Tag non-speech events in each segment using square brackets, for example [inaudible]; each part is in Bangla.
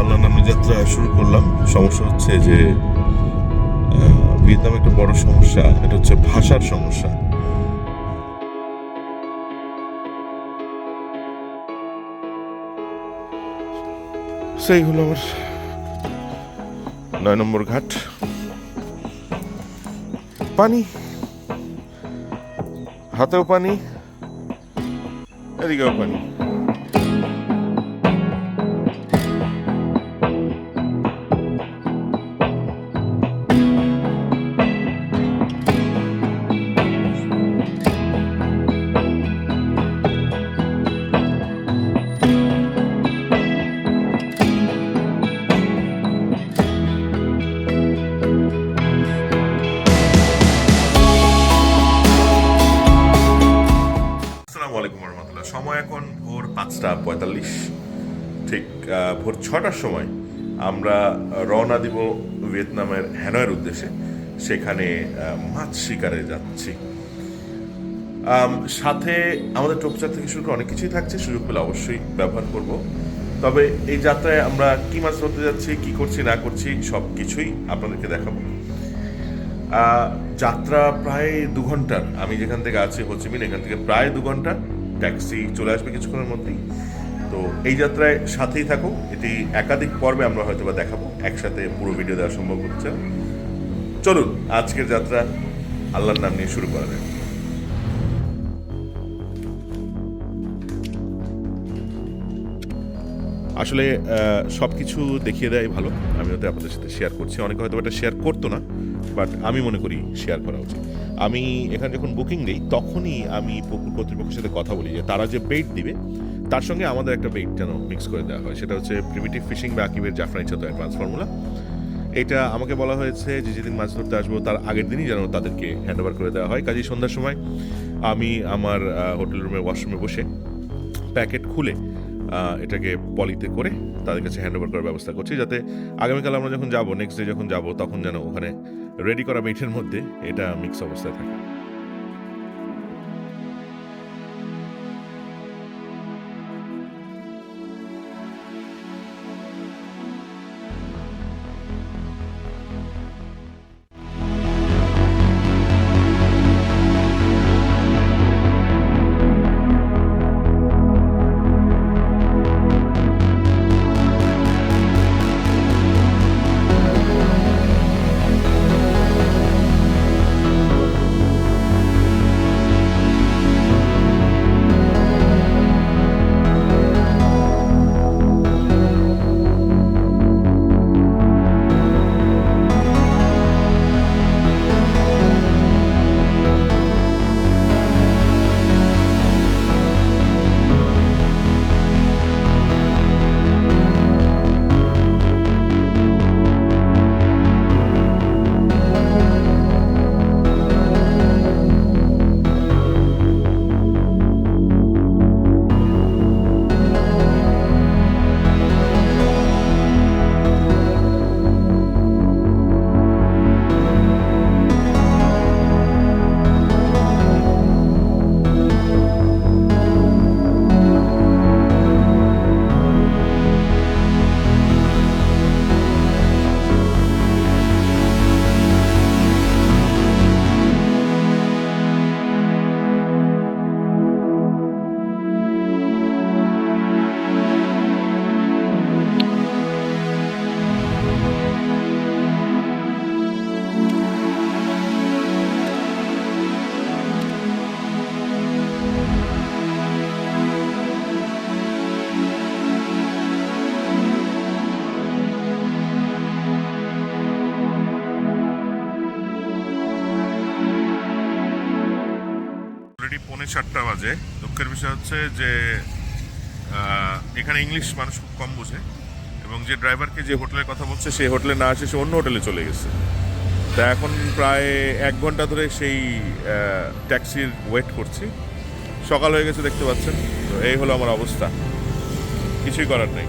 আল্লাহ নামে যাত্রা শুরু করলাম। সমস্যা হচ্ছে যে ভিয়েতনামে একটা বড় সমস্যা এটা হচ্ছে ভাষার সমস্যা। সেই হলো আমার নয় নম্বর ঘাট। পানি। হাতেও পানি এদিকেও পানি। পাঁচটা পঁয়তাল্লিশ। ঠিক ভোর ছটার সময় আমরা রওনা দিব ভিয়েতনামের হ্যানয়ের উদ্দেশ্যে। সেখানে মাছ শিকারে যাচ্ছি। সাথে আমাদের টোপচার থেকে শুরু করে অনেক কিছুই থাকছে, সুযোগ পেলে অবশ্যই ব্যবহার করব। তবে এই যাত্রায় আমরা কি মাছ ধরতে যাচ্ছি, কি করছি, না করছি, সব কিছুই আপনাদেরকে দেখাবো। যাত্রা প্রায় দু ঘণ্টার। আমি যেখান থেকে আছি হোচিমিন এখান থেকে প্রায় দু ঘণ্টা। ট্যাক্সি চলে আসবে কিছুক্ষণের মধ্যেই। তো এই যাত্রায় সাথেই থাকুক এটি একাধিক পর্বে আমরা হয়তো বা দেখাবো। একসাথে পুরো ভিডিও দেওয়া সম্ভব হচ্ছে। চলুন, আজকের যাত্রা আল্লাহর নাম নিয়ে শুরু করা যাক। আসলে সব কিছু দেখিয়ে দেয় ভালো। আমি হয়তো আপনাদের সাথে শেয়ার করছি। অনেকে হয়তো এটা শেয়ার করতো না। বাট আমি মনে করি শেয়ার করা উচিত। আমি এখানে যখন বুকিং দিই তখনই আমি কর্তৃপক্ষের সাথে কথা বলি যে তারা যে বেইট দিবে, তার সঙ্গে আমাদের একটা বেইট যেন মিক্স করে দেওয়া হয়। সেটা হচ্ছে প্রিমিটিভ ফিশিং বা আকিবের জাফরানি ছাত্র অ্যাডভান্স ফর্মুলা এটা আমাকে বলা হয়েছে যে যেদিন মাছ ধরতে আসব, তার আগের দিনই যেন তাদেরকে হ্যান্ড ওভার করে দেওয়া হয়। কাজেই সন্ধ্যার সময় আমি আমার হোটেল রুমে ওয়াশরুমে বসে প্যাকেট খুলে এটাকে পলিতে করে তাদের কাছে হ্যান্ড ওভার করার ব্যবস্থা করছি। যাতে আগামীকাল আমরা যখন যাব নেক্সট ডে যখন যাব, তখন যেন ওখানে রেডি করা মিঠের মধ্যে এটা মিক্স অবস্থায় থাকে। চারটা বাজে। দুঃখের বিষয় হচ্ছে যে এখানে ইংলিশ মানুষ খুব কম বোঝে এবং যে ড্রাইভারকে যে হোটেলের কথা বলছে, সেই হোটেলে না আসে সে অন্য হোটেলে চলে গেছে। তা এখন প্রায় এক ঘণ্টা ধরে সেই ট্যাক্সির ওয়েট করছি। সকাল হয়ে গেছে দেখতে পাচ্ছেন। তো এই হলো আমার অবস্থা। কিছুই করার নেই।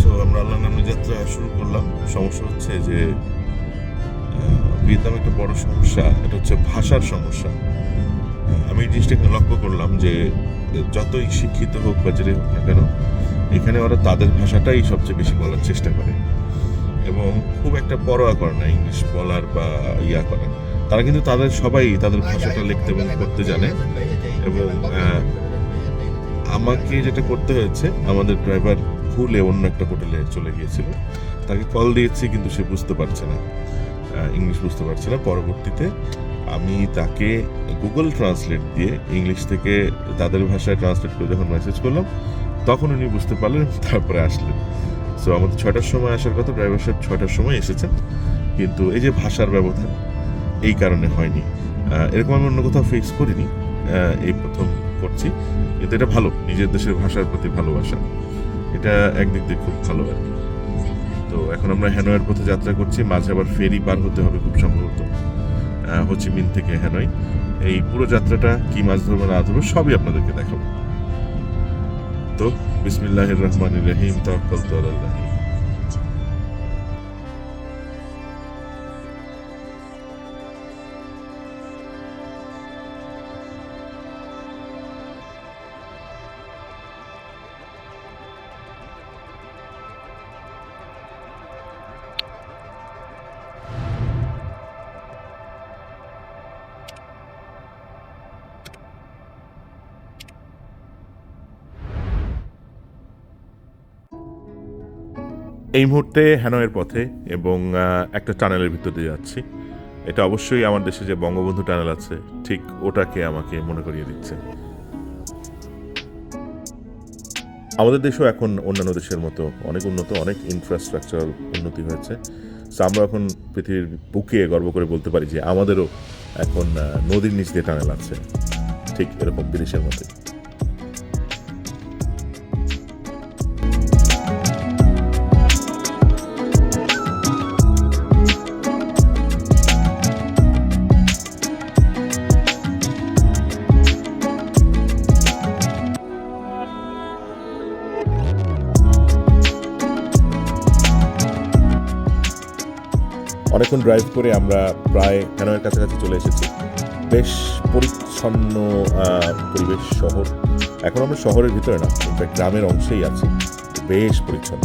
সো আমরা আল্লাহ নামে যাত্রা শুরু করলাম। সমস্যা হচ্ছে যে ভিয়েতনামে একটা বড় সমস্যা, এটা হচ্ছে ভাষার সমস্যা। আমি এই জিনিসটা এখানে লক্ষ্য করলাম যে যতই শিক্ষিত হোক বা যেটাই হোক না কেন, এখানে ওরা তাদের ভাষাটাই সবচেয়ে বেশি বলার চেষ্টা করে। এবং খুব একটা পরোয়া করে না, ইংলিশ বলার বা ইয়া করে। তারা কিন্তু তাদের সবাই তাদের ভাষাটা লিখতে এবং করতে জানে। এবং আমাকে যেটা করতে হয়েছে, আমাদের ড্রাইভার ভুলে অন্য একটা হোটেলে চলে গিয়েছিল। তাকে কল দিয়েছি কিন্তু সে বুঝতে পারছে না। ইংলিশ বুঝতে পারছে না। পরবর্তীতে আমি তাকে গুগল ট্রান্সলেট দিয়ে ইংলিশ থেকে তাদের ভাষায় ট্রান্সলেট করে যখন মেসেজ করলাম, তখন উনি বুঝতে পারলেন [laughs] তারপরে আসলেন। সো আমাদের ছয়টার সময় আসার কথা ড্রাইভার সাহেব ছয়টার সময় এসেছেন কিন্তু এই যে ভাষার ব্যবধান, এই কারণে হয়নি। এরকম আমি অন্য কোথাও ফেস করিনি। এই প্রথম করছি। কিন্তু এটা ভালো, নিজের দেশের ভাষার প্রতি ভালোবাসা। এটা একদিক দিয়ে খুব ভালো আর কি। তো এখন আমরা হ্যানয়ের পথে যাত্রা করছি, মাঝে আবার ফেরি পার হতে হবে খুব সম্ভবত। হোচিমিন থেকে হ্যানয়। এই পুরো যাত্রাটা, কি মাছ ধরবো, না ধরবো, সবই আপনাদেরকে দেখাবো। তো, বিসমিল্লাহির রহমান রহিম তো আলাল্লাহ এই মুহূর্তে হ্যানয়ের পথে এবং একটা টানেলের ভিতর দিয়ে যাচ্ছি। এটা অবশ্যই আমার দেশে যে বঙ্গবন্ধু টানেল আছে, ঠিক ওটাকে আমাকে মনে করিয়ে দিচ্ছে। আমাদের দেশও এখন অন্যান্য দেশের মতো অনেক উন্নত, অনেক ইনফ্রাস্ট্রাকচারাল উন্নতি হয়েছে। আমরা এখন পৃথিবীর বুকে গর্ব করে বলতে পারি যে আমাদেরও এখন নদীর নিচ দিয়ে টানেল আছে, ঠিক এরকম বিদেশের মতো। অনেকক্ষণ ড্রাইভ করে আমরা প্রায় ক্যানোয়ের কাছাকাছি চলে এসেছি। বেশ পরিচ্ছন্ন পরিবেশ শহর। এখন আমরা শহরের ভিতরে না গ্রামের অংশেই আছি। বেশ পরিচ্ছন্ন।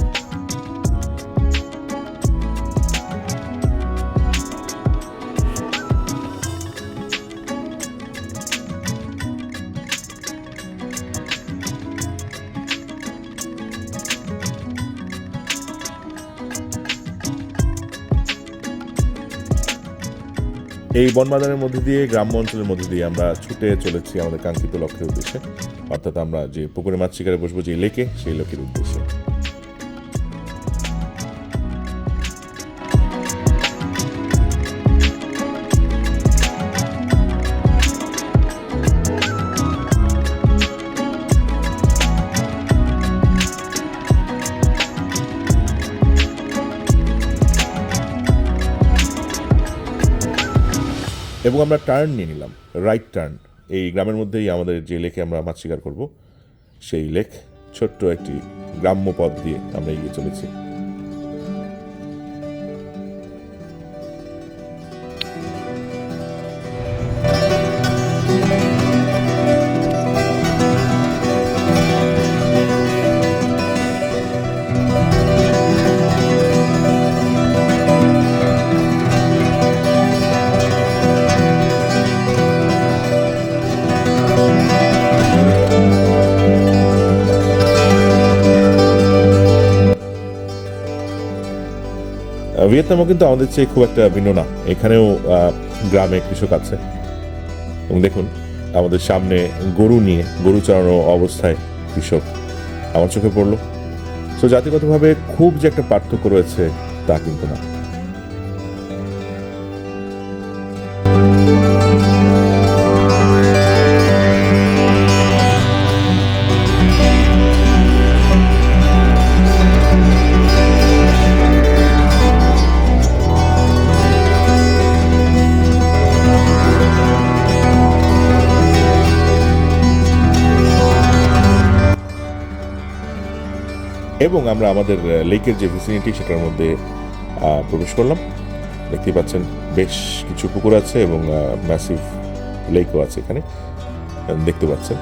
এই বনবাজারের মধ্যে দিয়ে, গ্রাম্য অঞ্চলের মধ্যে দিয়ে আমরা ছুটে চলেছি আমাদের কাঙ্ক্ষিত লক্ষ্যের উদ্দেশ্যে। অর্থাৎ আমরা যে পুকুরে মাছ শিকারে বসবো যে লেকে, সেই লক্ষ্যের উদ্দেশ্যে। এবং আমরা টার্ন নিয়ে নিলাম রাইট টার্ন এই গ্রামের মধ্যেই আমাদের যে লেখে আমরা মাছ শিকার করব, সেই লেখ ছোট্ট একটি গ্রাম্য পথ দিয়ে আমরা এগিয়ে চলেছি। ভিয়েতনামও কিন্তু আমাদের চেয়ে খুব একটা ভিন্ন না। এখানেও গ্রামে কৃষক আছে। এবং দেখুন, আমাদের সামনে গরু নিয়ে, গরু চড়ানো অবস্থায় কৃষক আমার চোখে পড়ল। তো জাতিগতভাবে খুব যে একটা পার্থক্য রয়েছে তা কিন্তু না। এবং আমরা আমাদের লেকের যে ভিসিনিটি সেটার মধ্যে প্রবেশ করলাম। দেখতেই পাচ্ছেন বেশ কিছু পুকুর আছে এবং ম্যাসিভ লেকও আছে এখানে। দেখতে পাচ্ছেন।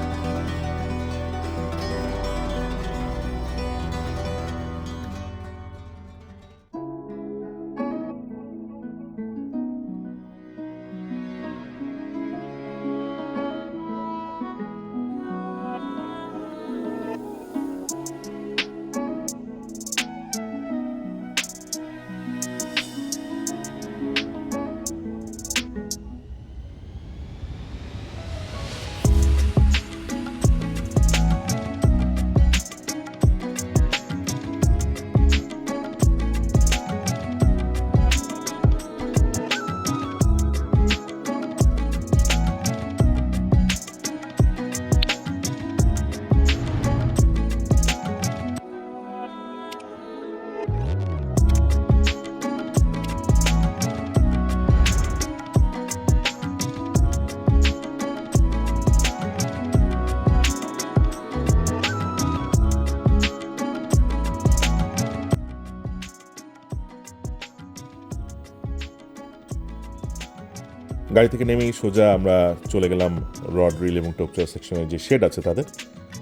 গাড়ি থেকে নেমেই সোজা আমরা চলে গেলাম রড, রিল এবং টোপচার সেকশনের যে শেড আছে তাদের।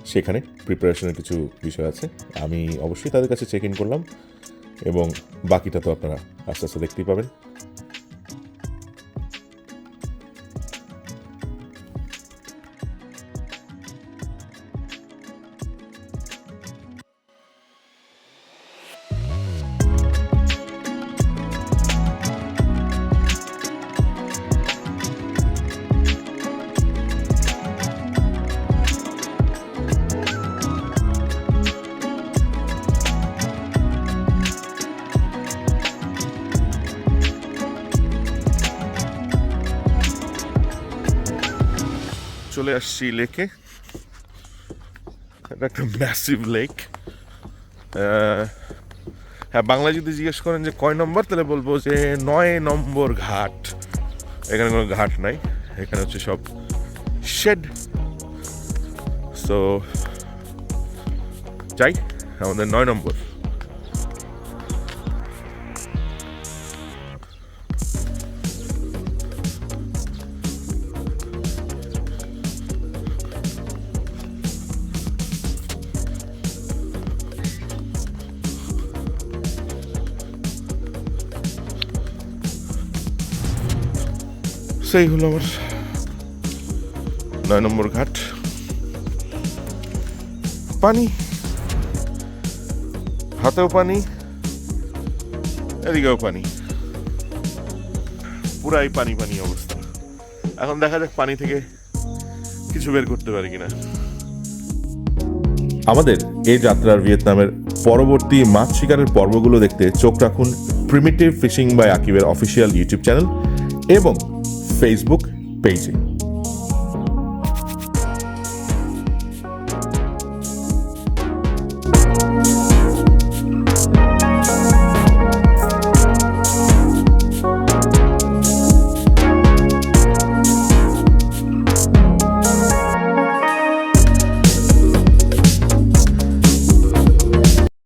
সেখানে প্রিপারেশনের কিছু বিষয় আছে। আমি অবশ্যই তাদের কাছে চেক ইন করলাম এবং বাকিটা তো আপনারা আস্তে আস্তে দেখতেই পাবেন। চলে আসছি লেকে। এটা একটা ম্যাসিভ লেক হ্যাঁ বাংলায় যদি জিজ্ঞেস করেন যে কয় নম্বর, তাহলে বলব যে নয় নম্বর ঘাট। এখানে কোনো ঘাট নাই, এখানে হচ্ছে সব শেড সো যাই, আমাদের নয় নম্বর। সেই হলো আমার নয় নম্বর ঘাট। পানি। হাতেও পানি, এদিকেও পানি। পুরাই পানি পানি অবস্থা। এখন দেখা যাক পানি থেকে কিছু বের করতে পারি কিনা। আমাদের এই যাত্রার ভিয়েতনামের পরবর্তী মাছ শিকারের পর্বগুলো দেখতে চোখ রাখুন প্রিমিটিভ ফিশিং বাই আকিবের অফিসিয়াল ইউটিউব চ্যানেল এবং Facebook page.